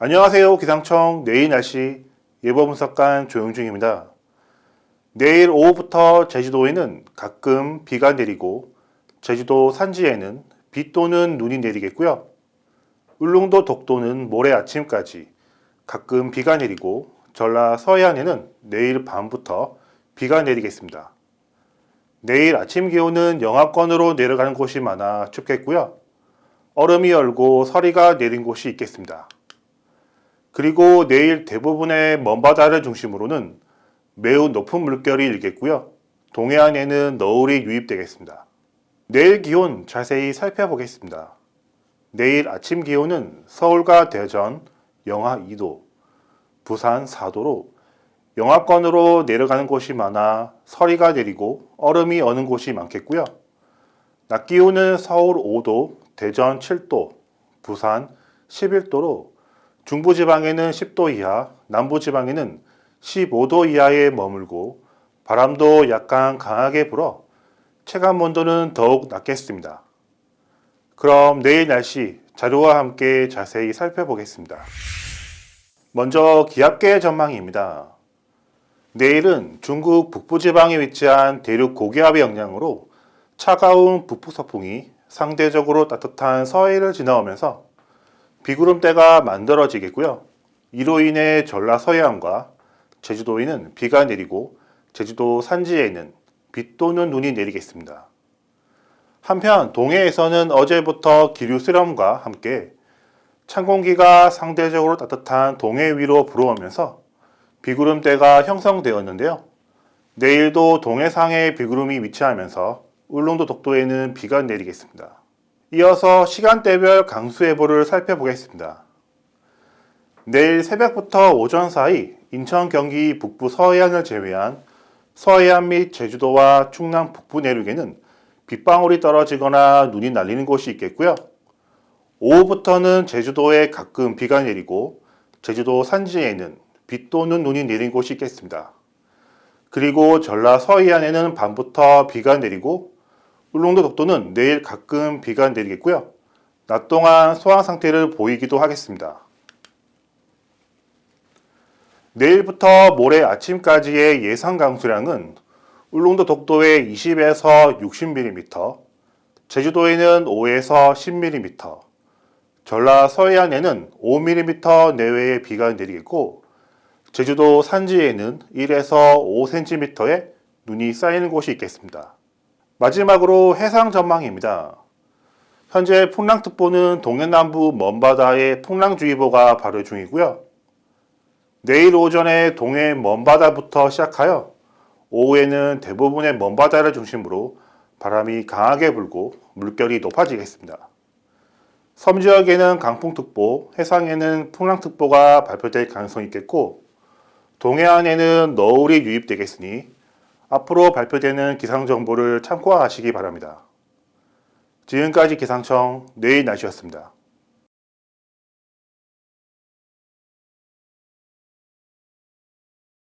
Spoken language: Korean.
안녕하세요. 기상청 내일 날씨 예보 분석관 조영중입니다. 내일 오후부터 제주도에는 가끔 비가 내리고 제주도 산지에는 비 또는 눈이 내리겠고요. 울릉도 독도는 모레 아침까지 가끔 비가 내리고 전라 서해안에는 내일 밤부터 비가 내리겠습니다. 내일 아침 기온은 영하권으로 내려가는 곳이 많아 춥겠고요. 얼음이 얼고 서리가 내린 곳이 있겠습니다. 그리고 내일 대부분의 먼바다를 중심으로는 매우 높은 물결이 일겠고요. 동해안에는 너울이 유입되겠습니다. 내일 기온 자세히 살펴보겠습니다. 내일 아침 기온은 서울과 대전 영하 2도, 부산 4도로 영하권으로 내려가는 곳이 많아 서리가 내리고 얼음이 어는 곳이 많겠고요. 낮 기온은 서울 5도, 대전 7도, 부산 11도로 중부지방에는 10도 이하, 남부지방에는 15도 이하에 머물고 바람도 약간 강하게 불어 체감 온도는 더욱 낮겠습니다. 그럼 내일 날씨 자료와 함께 자세히 살펴보겠습니다. 먼저 기압계 전망입니다. 내일은 중국 북부지방에 위치한 대륙 고기압의 영향으로 차가운 북북서풍이 상대적으로 따뜻한 서해를 지나오면서 비구름대가 만들어지겠고요. 이로 인해 전라 서해안과 제주도에는 비가 내리고 제주도 산지에는 비 또는 눈이 내리겠습니다. 한편 동해에서는 어제부터 기류 수렴과 함께 찬 공기가 상대적으로 따뜻한 동해 위로 불어오면서 비구름대가 형성되었는데요. 내일도 동해상에 비구름이 위치하면서 울릉도 독도에는 비가 내리겠습니다. 이어서 시간대별 강수 예보를 살펴보겠습니다. 내일 새벽부터 오전 사이 인천, 경기 북부 서해안을 제외한 서해안 및 제주도와 충남 북부 내륙에는 빗방울이 떨어지거나 눈이 날리는 곳이 있겠고요. 오후부터는 제주도에 가끔 비가 내리고 제주도 산지에는 비 또는 눈이 내린 곳이 있겠습니다. 그리고 전라 서해안에는 밤부터 비가 내리고 울릉도 독도는 내일 가끔 비가 내리겠고요. 낮 동안 소강 상태를 보이기도 하겠습니다. 내일부터 모레 아침까지의 예상 강수량은 울릉도 독도에 20에서 60mm, 제주도에는 5에서 10mm, 전라 서해안에는 5mm 내외의 비가 내리겠고 제주도 산지에는 1에서 5cm의 눈이 쌓이는 곳이 있겠습니다. 마지막으로 해상 전망입니다. 현재 풍랑특보는 동해남부 먼바다에 풍랑주의보가 발효 중이고요. 내일 오전에 동해 먼바다부터 시작하여 오후에는 대부분의 먼바다를 중심으로 바람이 강하게 불고 물결이 높아지겠습니다. 섬 지역에는 강풍특보, 해상에는 풍랑특보가 발표될 가능성이 있겠고 동해안에는 너울이 유입되겠으니 앞으로 발표되는 기상 정보를 참고하시기 바랍니다. 지금까지 기상청 내일 날씨였습니다.